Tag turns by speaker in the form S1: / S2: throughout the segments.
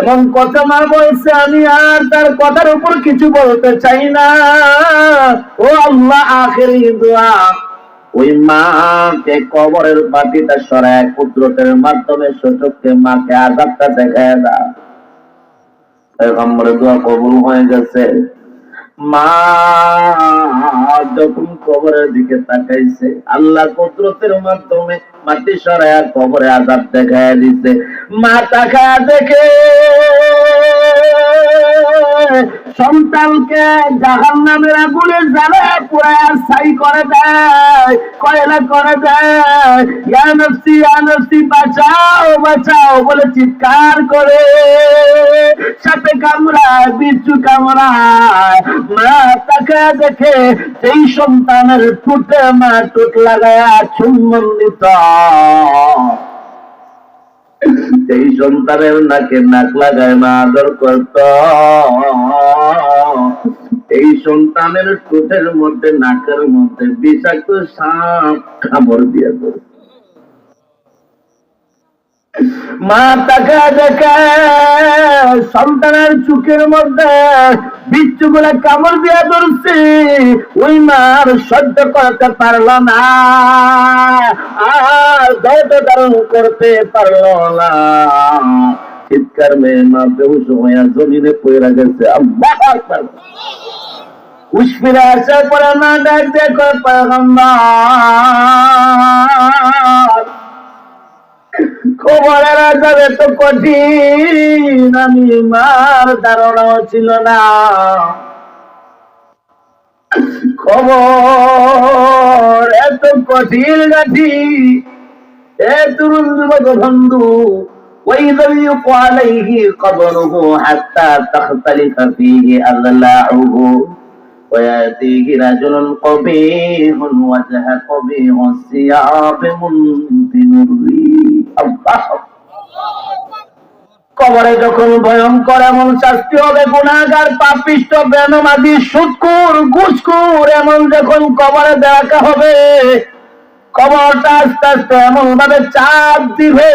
S1: এমন কথা মা বলছে আমি আর তার কথার উপর কিছু বলতে চাই না। ও আল্লাহ, আখেরি দোয়া। ওই মাকে কবরের পাতিটা সরায়, কুদরতের মাধ্যমে সচককে মাকে আঘাতটা দেখায় না দোয়া কবুল হয়ে গেছে। মা যখন কবরের দিকে তাকাইছে, আল্লাহ কুদরতের মাধ্যমে মাটি সরায় কবরে আজাব দেখায় দিছে। মা তাকা দেখে সন্তানকে জাহান নামের আগুনে জ্বালা পুরায় ছাই করে দেয়, কয়লা করে দেয়। ইয়া নফসি বাঁচাও বাঁচাও বলে চিৎকার করে। সাপে কামড়ায়, বিচ্ছু কামড়ায়। মা তাকে দেখে সেই সন্তানের ঠুটে মা টুট লাগায় চুম্বন্দিত এই সন্তানের নাকে নাক লাগায় না আদর করত। এই সন্তানের ঠোঁটের মধ্যে, নাকের মধ্যে বিষাক্ত সাপ কামড় দিয়ে দেয়। মা তাকে দেখে সন্তানের চোখের মধ্যে বিচ্ছু গুলা কামড় দিয়ে ধরছে। ওই মার সহ্য করতে পারল না। না। চিৎকার মেয়ে মা বেহুশ হইয়া জমিনে পড়ে গেছে। আসার খবরের আজাবে তো কঠিন, আমি মার ধারণাও ছিল না। খবর এত কঠিন গাঠি এ তরুণ যুবক বন্ধু وإذا يقع عليه قبره حتى تختلف فيه أضلاعه ويأتيه رجل قبيح وجه قبيح الثياب منتن الريح الله কবরে যখন ভয়ঙ্কর এমন শাস্তি হবে গুণাগার পাপিষ্ট বেনমাদি সুৎকুর ঘুষকুর এমন যখন কবরে দেখা হবে কবরটা আস্তে আস্তে এমন ভাবে চাপ দিবে।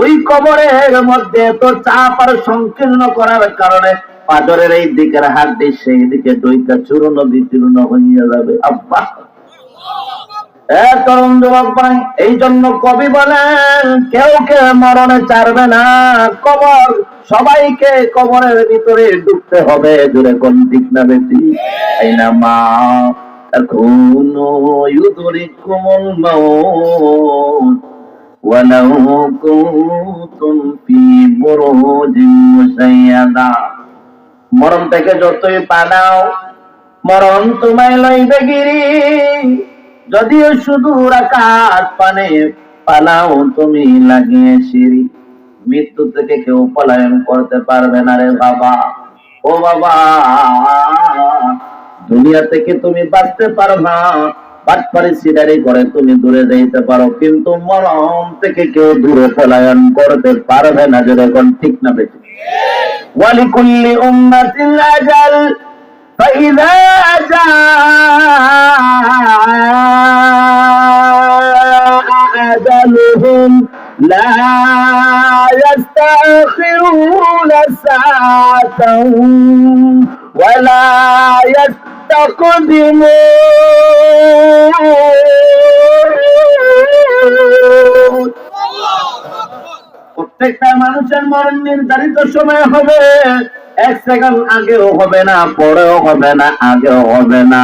S1: ওই কবরের মধ্যে তো চাপ আর সংকীর্ণ করার কারণে পাজরের এই দিকের হাড্ডি সেই দিকে দইটা চূর্ণ বিচূর্ণ হইয়া যাবে। আব্বা। এই জন্য কবি বলেন, কেউ কে মরণে চারবে না। কবর সবাইকে কবরের ভিতরে ঢুকতে হবে জুড়ে কোন ঠিক না বেশি এই না মা। এখনো ইউদরিকুমুল মাউত ولو كنتم في بروج مشيدة মরণ থেকে যতই পালাও মরণ তোমায় লইবে গিরি যদিও শুধু আকাশ পানে পালাও তুমি লাগিয়ে সিঁড়ি মৃত্যু থেকে কেউ পলায়ন করতে পারবে না রে বাবা ও বাবা দুনিয়া থেকে তুমি বাঁচতে পারবা বাটপারি সিডারি করে তুমি দূরে যাইতে পারো কিন্তু মরণ থেকে কেউ দূরে পলায়ন করতে পারবে না যেরকম ঠিক না বেশি ولكل أمة أجل فإذا جاء أجلهم لا يستأخرون ساعة ولا يستقدمون প্রত্যেকটা মানুষের মরণ নির্ধারিত সময় হবে এক সেকেন্ড আগেও হবে না পরেও হবে না আগেও হবে না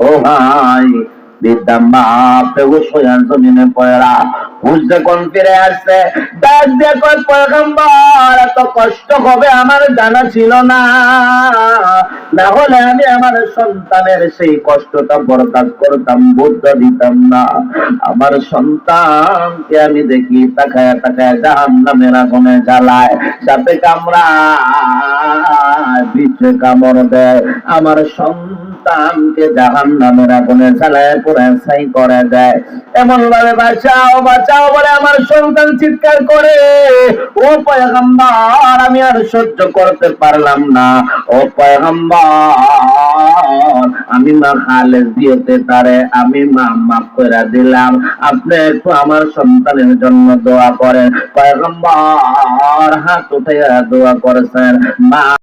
S1: ও ভাই আমার জানা ছিল না। হলে আমি আমার সন্তানের সেই কষ্টটা করতাম বুদ্ধ দিতাম না। আমার সন্তানকে আমি দেখি তাকায় তাকায় জাহান নামের আগুনে জ্বালায় সাথে কামড়া বিছে কামড় দেয়। আমার সন্তানকে জাহান নামের আগুনে জ্বালায় পুরে ছাই করে দেয়। এমন ভাবে বাঁচাও বাঁচাও বলে আমার সন্তান চিৎকার করে। ও পয়গম্বর, আমি আর সহ্য করতে পারলাম না। ও পয়গম্বর, আমি মা খালেদ দিয়েতে তারে, আমি মা মাফ করে দিলাম। আপনি একটু আমার সন্তানের জন্য দোয়া করেন। পয়গম্বর, হাত উঠাইয়া দোয়া করেছেন। মা